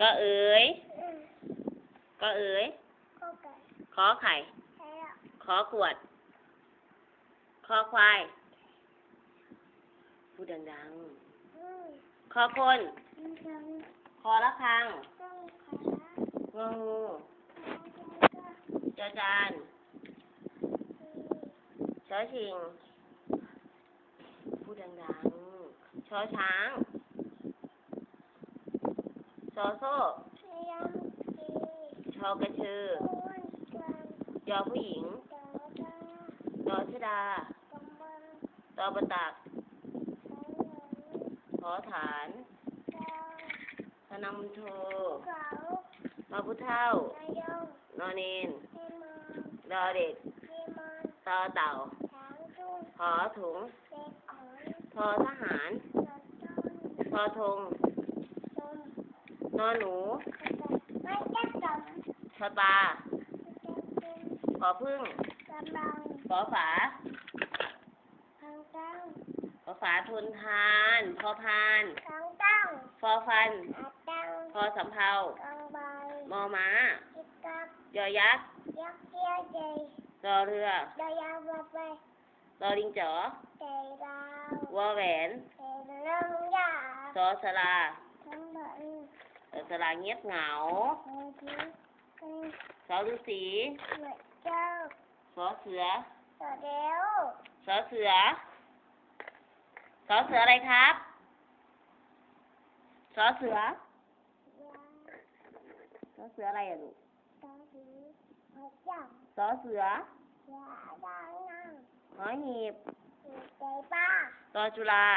ก็เอ๋ยอืมก็เอ๋ยก็ไก่ขอไข่ใช่แล้วขอขวดคอควาย พูดดังอืมๆคอคนอืมอืมคอละคังอืมขางองูแล้วก็จอจานชอชิง พูดดังๆชอช้าง ชอโซ่พยายามดีชอกระชืออ้วนกลางยอผู้หญิงดาวดาดอชดากำบังตอบตักสายหลังขอฐานดาวธนำโทเสามาพุเท่านายงนอนเนนเฮมอนดอเด็กเฮมอนตอเต่าช้างจุ้งหอถุงเด็กอ่อนทอทหารนอนต้นทอทงต้น นอหนูไม่จักจมชอปลาไม่จักจมขอพึ่งกำลังขอฝาทางตั้งขอฝาทุนทานพอพานทางตั้งฟอฟันอาตั้งพอสำเภากลางใบมอม้าจิกกับยอยักษ์ยักษ์เกี้ยวใจรอเรือดายาวบไปรอลิงจ๋อใจดาววอแหวนใจเรื่องยาซอสลาทั้งหมด เออสลาเงียบเหงาบางทีเป็นสอฤาษีเหมือนเจ้าสอเสือต่อเดียวสอเสือสอเสืออะไรครับสอเสือยาสอเสืออะไรอะลูกต่อสีหัวเจ้าสอเสือยาดังนั่งหอหีบหัวใจป้าตอจุฬา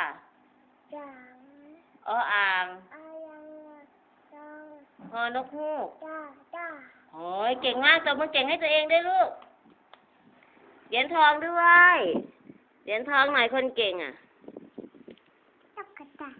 จังออ่างอายังจั งฮอนกฮูกจ้าจ้าโอ้ยเก่งมากตบมือเก่งให้ตัวเองด้วยลูก เหรียญทองด้วย เหรียญทองหน่อยคนเก่งอะ